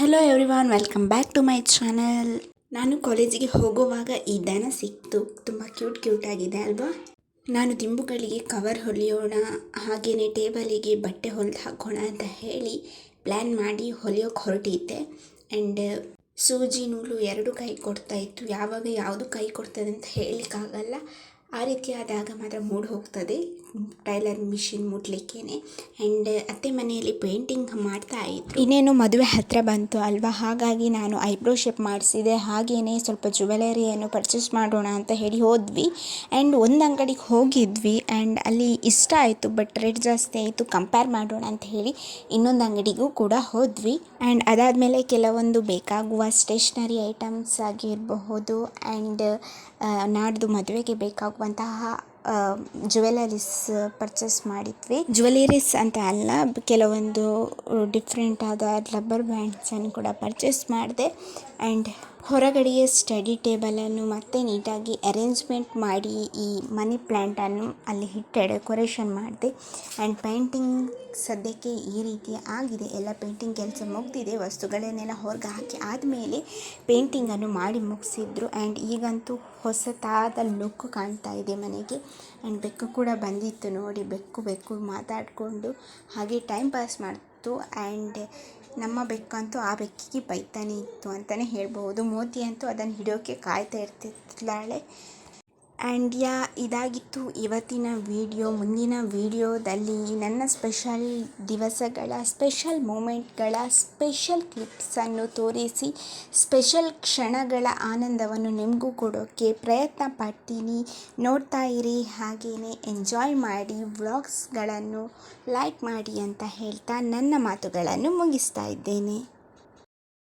Hello everyone welcome back to my channel ನಾನು ಕಾಲೇಜಿಗೆ ಹೋಗುವಾಗ ಈ ದನ ಸಿಕ್ತು. ತುಂಬ ಕ್ಯೂಟ್ ಕ್ಯೂಟ್ ಆಗಿದೆ ಅಲ್ವಾ? ನಾನು ದಿಂಬುಗಳಿಗೆ ಕವರ್ ಹೊಲಿಯೋಣ ಹಾಗೆಯೇ ಟೇಬಲಿಗೆ ಬಟ್ಟೆ ಹೊಲಿದು ಹಾಕೋಣ ಅಂತ ಹೇಳಿ ಪ್ಲ್ಯಾನ್ ಮಾಡಿ ಹೊಲಿಯೋಕೆ ಹೊರಟಿದ್ದೆ. ಆ್ಯಂಡ್ ಸೂಜಿ ನೂಲು ಎರಡು ಕೈ ಕೊಡ್ತಾ ಇತ್ತು. ಯಾವಾಗ ಯಾವುದು ಕೈ ಕೊಡ್ತದೆ ಅಂತ ಹೇಳಲಿಕ್ಕಾಗಲ್ಲ. ಆ ರೀತಿ ಆದಾಗ ಮಾತ್ರ ಮೂಡ್ ಹೋಗ್ತದೆ. Tailor machine ಮುಟ್ಲಿಕ್ಕೇನೆ. ಆ್ಯಂಡ್ ಅತ್ತೆ ಮನೆಯಲ್ಲಿ ಪೇಂಟಿಂಗ್ ಮಾಡ್ತಾ ಇದ್ರು. ಇನ್ನೇನು ಮದುವೆ ಹತ್ತಿರ ಬಂತು ಅಲ್ವಾ? ಹಾಗಾಗಿ ನಾನು ಐಬ್ರೋ ಶೇಪ್ ಮಾಡಿಸಿದೆ. ಹಾಗೆಯೇ ಸ್ವಲ್ಪ ಜುವೆಲರಿಯನ್ನು ಪರ್ಚೇಸ್ ಮಾಡೋಣ ಅಂತ ಹೇಳಿ ಹೋದ್ವಿ. ಆ್ಯಂಡ್ ಒಂದು ಅಂಗಡಿಗೆ ಹೋಗಿದ್ವಿ. ಆ್ಯಂಡ್ ಅಲ್ಲಿ ಇಷ್ಟ ಆಯಿತು ಬಟ್ ರೇಟ್ ಜಾಸ್ತಿ ಆಯಿತು. ಕಂಪೇರ್ ಮಾಡೋಣ ಅಂತ ಹೇಳಿ ಇನ್ನೊಂದು ಅಂಗಡಿಗೂ ಕೂಡ ಹೋದ್ವಿ. ಆ್ಯಂಡ್ ಅದಾದಮೇಲೆ ಕೆಲವೊಂದು ಬೇಕಾಗುವ ಸ್ಟೇಷ್ನರಿ ಐಟಮ್ಸ್ ಆಗಿರಬಹುದು. ಆ್ಯಂಡ್ ನಾಡ್ದು ಮದುವೆಗೆ ಬೇಕಾಗುವಂತಹ ಜುವೆಲರೀಸ್ ಪರ್ಚೇಸ್ ಮಾಡಿದ್ವಿ. ಜುವೆಲರೀಸ್ ಅಂತ ಅಲ್ಲ, ಕೆಲವೊಂದು ಡಿಫ್ರೆಂಟ್ ಆದ ರಬ್ಬರ್ ಬ್ಯಾಂಡ್ಸನ್ನು ಕೂಡ ಪರ್ಚೇಸ್ ಮಾಡಿದೆ. ಆ್ಯಂಡ್ ಹೊರಗಡೆಯೇ ಸ್ಟಡಿ ಟೇಬಲನ್ನು ಮತ್ತೆ ನೀಟಾಗಿ ಅರೇಂಜ್ಮೆಂಟ್ ಮಾಡಿ ಈ ಮನಿ ಪ್ಲ್ಯಾಂಟನ್ನು ಅಲ್ಲಿ ಇಟ್ಟೆ ಡೆಕೋರೇಷನ್ ಮಾಡಿದೆ. ಆ್ಯಂಡ್ ಪೇಂಟಿಂಗ್ ಸದ್ಯಕ್ಕೆ ಈ ರೀತಿ ಆಗಿದೆ. ಎಲ್ಲ ಪೇಂಟಿಂಗ್ ಕೆಲಸ ಮುಗಿದಿದೆ. ವಸ್ತುಗಳನ್ನೆಲ್ಲ ಹೊರಗೆ ಹಾಕಿ ಆದಮೇಲೆ ಪೇಂಟಿಂಗನ್ನು ಮಾಡಿ ಮುಗಿಸಿದ್ರು. ಆ್ಯಂಡ್ ಈಗಂತೂ ಹೊಸತಾದ ಲುಕ್ ಕಾಣ್ತಾ ಇದೆ ಮನೆಗೆ. ಆ್ಯಂಡ್ ಬೆಕ್ಕು ಕೂಡ ಬಂದಿತ್ತು ನೋಡಿ. ಬೆಕ್ಕು ಬೆಕ್ಕು ಮಾತಾಡಿಕೊಂಡು ಹಾಗೆ ಟೈಮ್ ಪಾಸ್ ಮಾಡ್ತು. ಆ್ಯಂಡ್ ನಮ್ಮ ಬೆಕ್ಕಂತೂ ಆ ಬೆಕ್ಕಿಗೆ ಬೈತಾನೆ ಇತ್ತು ಅಂತಲೇ ಹೇಳ್ಬೋದು ಮೋತಿ ಅಂತೂ ಅದನ್ನು ಹಿಡಿಯೋಕ್ಕೆ ಕಾಯ್ತಾ ಇರ್ತಿದ್ದಾಳೆ ಆ್ಯಂಡ್ ಯಾ ಇದಾಗಿತ್ತು ಇವತ್ತಿನ ವಿಡಿಯೋ, ಮುಂದಿನ ವಿಡಿಯೋದಲ್ಲಿ ನನ್ನ ಸ್ಪೆಷಲ್ ದಿವಸಗಳ ಸ್ಪೆಷಲ್ ಮೂಮೆಂಟ್ಗಳ ಸ್ಪೆಷಲ್ ಕ್ಲಿಪ್ಸನ್ನು ತೋರಿಸಿ ಸ್ಪೆಷಲ್ ಕ್ಷಣಗಳ ಆನಂದವನ್ನು ನಿಮಗೂ ಕೊಡೋಕ್ಕೆ ಪ್ರಯತ್ನ ಪಡ್ತೀನಿ. ನೋಡ್ತಾ ಇರಿ ಹಾಗೆಯೇ ಎಂಜಾಯ್ ಮಾಡಿ ವ್ಲಾಗ್ಸ್ಗಳನ್ನು ಲೈಕ್ ಮಾಡಿ ಅಂತ ಹೇಳ್ತಾ ನನ್ನ ಮಾತುಗಳನ್ನು ಮುಗಿಸ್ತಾ ಇದ್ದೇನೆ.